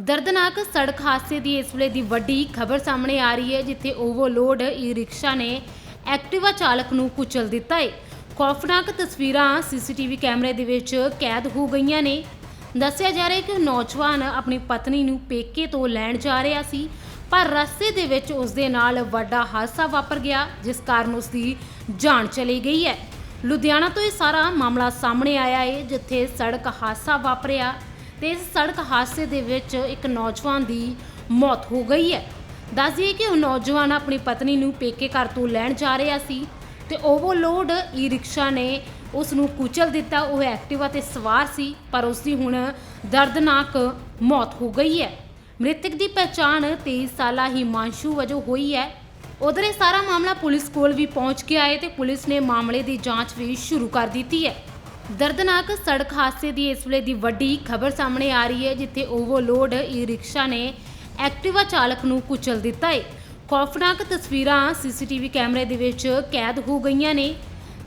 ਦਰਦਨਾਕ ਸੜਕ ਹਾਦਸੇ ਦੀ ਇਸ ਵੇਲੇ ਦੀ ਵੱਡੀ ਖਬਰ ਸਾਹਮਣੇ ਆ ਰਹੀ ਹੈ, ਜਿੱਥੇ ਓਵਰਲੋਡ ਈ ਰਿਕਸ਼ਾ ਨੇ ਐਕਟਿਵਾ ਚਾਲਕ ਨੂੰ ਕੁਚਲ ਦਿੱਤਾ ਹੈ ਖੌਫਨਾਕ ਤਸਵੀਰਾਂ ਸੀਸੀਟੀਵੀ ਕੈਮਰੇ ਦੇ ਵਿੱਚ ਕੈਦ ਹੋ ਗਈਆਂ ਨੇ। ਦੱਸਿਆ ਜਾ ਰਿਹਾ ਹੈ ਕਿ ਨੌਜਵਾਨ ਆਪਣੀ ਪਤਨੀ ਨੂੰ ਪੇਕੇ ਤੋਂ ਲੈਣ ਜਾ ਰਿਹਾ ਸੀ, ਪਰ ਰਸਤੇ ਦੇ ਵਿੱਚ ਉਸ ਦੇ ਨਾਲ ਵੱਡਾ ਹਾਦਸਾ ਵਾਪਰ ਗਿਆ, ਜਿਸ ਕਾਰਨ ਉਸ ਦੀ ਜਾਨ ਚਲੀ ਗਈ ਹੈ। ਲੁਧਿਆਣਾ ਤੋਂ ਇਹ ਸਾਰਾ ਮਾਮਲਾ ਸਾਹਮਣੇ ਆਇਆ ਹੈ, ਜਿੱਥੇ ਸੜਕ ਹਾਦਸਾ ਵਾਪਰਿਆ। ਤੇ ਇਸ ਸੜਕ ਹਾਦਸੇ ਦੇ ਵਿੱਚ ਇੱਕ ਨੌਜਵਾਨ ਦੀ ਮੌਤ ਹੋ ਗਈ ਹੈ। ਦੱਸ ਦਈਏ ਕਿ ਉਹ ਨੌਜਵਾਨ ਆਪਣੀ ਪਤਨੀ ਨੂੰ ਪੇਕੇ ਘਰ ਤੋਂ ਲੈਣ ਜਾ ਰਿਹਾ ਸੀ ਤੇ ਓਵਰਲੋਡ ਈ ਰਿਕਸ਼ਾ ਨੇ ਉਸ ਨੂੰ ਕੁਚਲ ਦਿੱਤਾ, ਉਹ ਐਕਟਿਵਾ ਤੇ ਸਵਾਰ ਸੀ, ਪਰ ਉਸ ਦੀ ਹੁਣ ਦਰਦਨਾਕ ਮੌਤ ਹੋ ਗਈ ਹੈ। ਮ੍ਰਿਤਕ ਦੀ ਪਛਾਣ 23 ਸਾਲਾ ਹਿਮਾਂਸ਼ੂ ਵਜੋਂ ਹੋਈ ਹੈ। ਉਧਰ ਇਹ ਸਾਰਾ ਮਾਮਲਾ ਪੁਲਿਸ ਕੋਲ ਵੀ ਪਹੁੰਚ ਗਿਆ ਹੈ ਤੇ ਪੁਲਿਸ ਨੇ ਮਾਮਲੇ ਦੀ ਜਾਂਚ ਵੀ ਸ਼ੁਰੂ ਕਰ ਦਿੱਤੀ ਹੈ। ਦਰਦਨਾਕ ਸੜਕ ਹਾਦਸੇ ਦੀ ਇਸ ਵੇਲੇ ਦੀ ਵੱਡੀ ਖਬਰ ਸਾਹਮਣੇ ਆ ਰਹੀ ਹੈ, ਜਿੱਥੇ ਓਵਰਲੋਡ ਈ ਰਿਕਸ਼ਾ ਨੇ ਐਕਟਿਵਾ ਚਾਲਕ ਨੂੰ ਕੁਚਲ ਦਿੱਤਾ ਹੈ ਖੌਫਨਾਕ ਤਸਵੀਰਾਂ ਸੀਸੀਟੀਵੀ ਕੈਮਰੇ ਦੇ ਵਿੱਚ ਕੈਦ ਹੋ ਗਈਆਂ ਨੇ।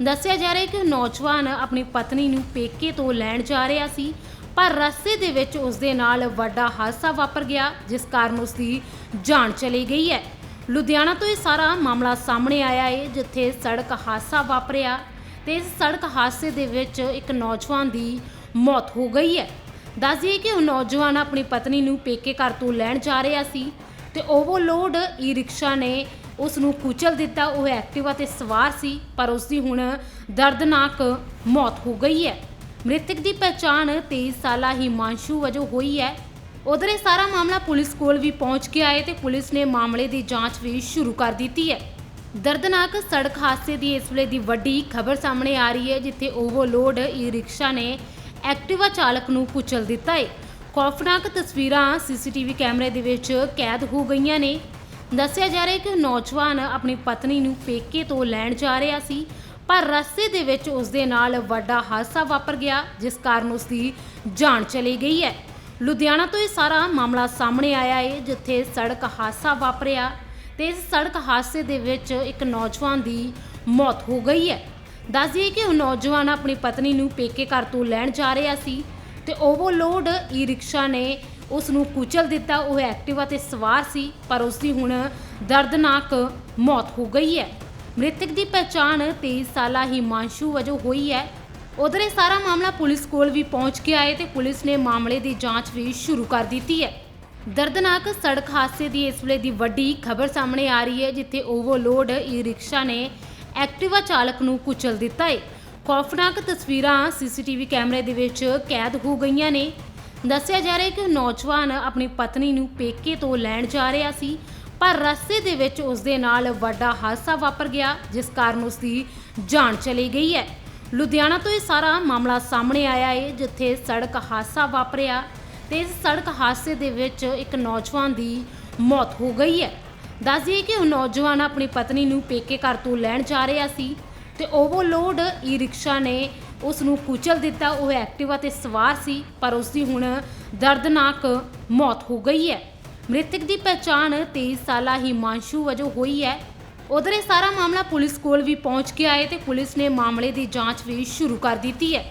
ਦੱਸਿਆ ਜਾ ਰਿਹਾ ਹੈ ਕਿ ਨੌਜਵਾਨ ਆਪਣੀ ਪਤਨੀ ਨੂੰ ਪੇਕੇ ਤੋਂ ਲੈਣ ਜਾ ਰਿਹਾ ਸੀ, ਪਰ ਰਸਤੇ ਦੇ ਵਿੱਚ ਉਸ ਦੇ ਨਾਲ ਵੱਡਾ ਹਾਦਸਾ ਵਾਪਰ ਗਿਆ, ਜਿਸ ਕਾਰਨ ਉਸ ਦੀ ਜਾਨ ਚਲੀ ਗਈ ਹੈ। ਲੁਧਿਆਣਾ ਤੋਂ ਇਹ ਸਾਰਾ ਮਾਮਲਾ ਸਾਹਮਣੇ ਆਇਆ ਹੈ ਜਿੱਥੇ ਸੜਕ ਹਾਦਸਾ ਵਾਪਰਿਆ। ਤੇ ਇਸ ਸੜਕ ਹਾਦਸੇ ਦੇ ਵਿੱਚ ਇੱਕ ਨੌਜਵਾਨ ਦੀ ਮੌਤ ਹੋ ਗਈ ਹੈ। ਦੱਸ ਦਈਏ ਕਿ ਉਹ ਨੌਜਵਾਨ ਆਪਣੀ ਪਤਨੀ ਨੂੰ ਪੇਕੇ ਘਰ ਤੋਂ ਲੈਣ ਜਾ ਰਿਹਾ ਸੀ ਤੇ ਓਵਰਲੋਡ ਈ ਰਿਕਸ਼ਾ ਨੇ ਉਸ ਨੂੰ ਕੁਚਲ ਦਿੱਤਾ, ਉਹ ਐਕਟਿਵਾ ਤੇ ਸਵਾਰ ਸੀ, ਪਰ ਉਸ ਦੀ ਹੁਣ ਦਰਦਨਾਕ ਮੌਤ ਹੋ ਗਈ ਹੈ। ਮ੍ਰਿਤਕ ਦੀ ਪਛਾਣ 23 ਸਾਲਾ ਹਿਮਾਂਸ਼ੂ ਵਜੋਂ ਹੋਈ ਹੈ। ਉਧਰ ਇਹ ਸਾਰਾ ਮਾਮਲਾ ਪੁਲਿਸ ਕੋਲ ਵੀ ਪਹੁੰਚ ਗਿਆ ਹੈ ਤੇ ਪੁਲਿਸ ਨੇ ਮਾਮਲੇ ਦੀ ਜਾਂਚ ਵੀ ਸ਼ੁਰੂ ਕਰ ਦਿੱਤੀ ਹੈ। ਦਰਦਨਾਕ ਸੜਕ ਹਾਦਸੇ ਦੀ ਇਸ ਵੇਲੇ ਦੀ ਵੱਡੀ ਖਬਰ ਸਾਹਮਣੇ ਆ ਰਹੀ ਹੈ, ਜਿੱਥੇ ਓਵਰਲੋਡ ਈ ਰਿਕਸ਼ਾ ਨੇ ਐਕਟਿਵਾ ਚਾਲਕ ਨੂੰ ਕੁਚਲ ਦਿੱਤਾ ਹੈ ਖੌਫਨਾਕ ਤਸਵੀਰਾਂ ਸੀਸੀਟੀਵੀ ਕੈਮਰੇ ਦੇ ਵਿੱਚ ਕੈਦ ਹੋ ਗਈਆਂ ਨੇ। ਦੱਸਿਆ ਜਾ ਰਿਹਾ ਹੈ ਕਿ ਨੌਜਵਾਨ ਆਪਣੀ ਪਤਨੀ ਨੂੰ ਪੇਕੇ ਤੋਂ ਲੈਣ ਜਾ ਰਿਹਾ ਸੀ, ਪਰ ਰਸਤੇ ਦੇ ਵਿੱਚ ਉਸ ਦੇ ਨਾਲ ਵੱਡਾ ਹਾਦਸਾ ਵਾਪਰ ਗਿਆ, ਜਿਸ ਕਾਰਨ ਉਸ ਦੀ ਜਾਨ ਚਲੀ ਗਈ ਹੈ। ਲੁਧਿਆਣਾ ਤੋਂ ਇਹ ਸਾਰਾ ਮਾਮਲਾ ਸਾਹਮਣੇ ਆਇਆ ਹੈ, ਜਿੱਥੇ ਸੜਕ ਹਾਦਸਾ ਵਾਪਰਿਆ। ਤੇ ਇਸ ਸੜਕ ਹਾਦਸੇ ਦੇ ਵਿੱਚ ਇੱਕ ਨੌਜਵਾਨ ਦੀ ਮੌਤ ਹੋ ਗਈ ਹੈ। ਦੱਸ ਦਈਏ ਕਿ ਉਹ ਨੌਜਵਾਨ ਆਪਣੀ ਪਤਨੀ ਨੂੰ ਪੇਕੇ ਘਰ ਤੋਂ ਲੈਣ ਜਾ ਰਿਹਾ ਸੀ ਤੇ ਓਵਰਲੋਡ ਈ ਰਿਕਸ਼ਾ ਨੇ ਉਸ ਨੂੰ ਕੁਚਲ ਦਿੱਤਾ। ਉਹ ਐਕਟਿਵਾ ਤੇ ਸਵਾਰ ਸੀ, ਪਰ ਉਸ ਦੀ ਹੁਣ ਦਰਦਨਾਕ ਮੌਤ ਹੋ ਗਈ ਹੈ। ਮ੍ਰਿਤਕ ਦੀ ਪਛਾਣ 23 ਸਾਲਾ ਹਿਮਾਂਸ਼ੂ ਵਜੋਂ ਹੋਈ ਹੈ। ਉਧਰ ਇਹ ਸਾਰਾ ਮਾਮਲਾ ਪੁਲਿਸ ਕੋਲ ਵੀ ਪਹੁੰਚ ਗਿਆ ਹੈ ਤੇ ਪੁਲਿਸ ਨੇ ਮਾਮਲੇ ਦੀ ਜਾਂਚ ਵੀ ਸ਼ੁਰੂ ਕਰ ਦਿੱਤੀ ਹੈ। ਦਰਦਨਾਕ ਸੜਕ ਹਾਦਸੇ ਦੀ ਇਸ ਵੇਲੇ ਦੀ ਵੱਡੀ ਖਬਰ ਸਾਹਮਣੇ ਆ ਰਹੀ ਹੈ, ਜਿੱਥੇ ਓਵਰਲੋਡ ਈ ਰਿਕਸ਼ਾ ਨੇ ਐਕਟਿਵਾ ਚਾਲਕ ਨੂੰ ਕੁਚਲ ਦਿੱਤਾ ਹੈ ਖੌਫਨਾਕ ਤਸਵੀਰਾਂ ਸੀਸੀਟੀਵੀ ਕੈਮਰੇ ਦੇ ਵਿੱਚ ਕੈਦ ਹੋ ਗਈਆਂ ਨੇ। ਦੱਸਿਆ ਜਾ ਰਿਹਾ ਹੈ ਕਿ ਨੌਜਵਾਨ ਆਪਣੀ ਪਤਨੀ ਨੂੰ ਪੇਕੇ ਤੋਂ ਲੈਣ ਜਾ ਰਿਹਾ ਸੀ, ਪਰ ਰਸਤੇ ਦੇ ਵਿੱਚ ਉਸ ਦੇ ਨਾਲ ਵੱਡਾ ਹਾਦਸਾ ਵਾਪਰ ਗਿਆ, ਜਿਸ ਕਾਰਨ ਉਸ ਦੀ ਜਾਨ ਚਲੀ ਗਈ ਹੈ। ਲੁਧਿਆਣਾ ਤੋਂ ਇਹ ਸਾਰਾ ਮਾਮਲਾ ਸਾਹਮਣੇ ਆਇਆ ਹੈ, ਜਿੱਥੇ ਸੜਕ ਹਾਦਸਾ ਵਾਪਰਿਆ। ਤੇ ਇਸ ਸੜਕ ਹਾਦਸੇ ਦੇ ਵਿੱਚ ਇੱਕ ਨੌਜਵਾਨ ਦੀ ਮੌਤ ਹੋ ਗਈ ਹੈ। ਦੱਸ ਦਈਏ ਕਿ ਉਹ ਨੌਜਵਾਨ ਆਪਣੀ ਪਤਨੀ ਨੂੰ ਪੇਕੇ ਘਰ ਤੋਂ ਲੈਣ ਜਾ ਰਿਹਾ ਸੀ ਤੇ ਓਵਰਲੋਡ ਈ ਰਿਕਸ਼ਾ ਨੇ ਉਸ ਨੂੰ ਕੁਚਲ ਦਿੱਤਾ। ਉਹ ਐਕਟਿਵਾ ਤੇ ਸਵਾਰ ਸੀ, ਪਰ ਉਸ ਦੀ ਹੁਣ ਦਰਦਨਾਕ ਮੌਤ ਹੋ ਗਈ ਹੈ। ਮ੍ਰਿਤਕ ਦੀ ਪਛਾਣ 23 ਸਾਲਾ ਹਿਮਾਂਸ਼ੂ ਵਜੋਂ ਹੋਈ ਹੈ। ਉਧਰ ਇਹ ਸਾਰਾ ਮਾਮਲਾ ਪੁਲਿਸ ਕੋਲ ਵੀ ਪਹੁੰਚ ਗਿਆ ਹੈ ਤੇ ਪੁਲਿਸ ਨੇ ਮਾਮਲੇ ਦੀ ਜਾਂਚ ਵੀ ਸ਼ੁਰੂ ਕਰ ਦਿੱਤੀ ਹੈ।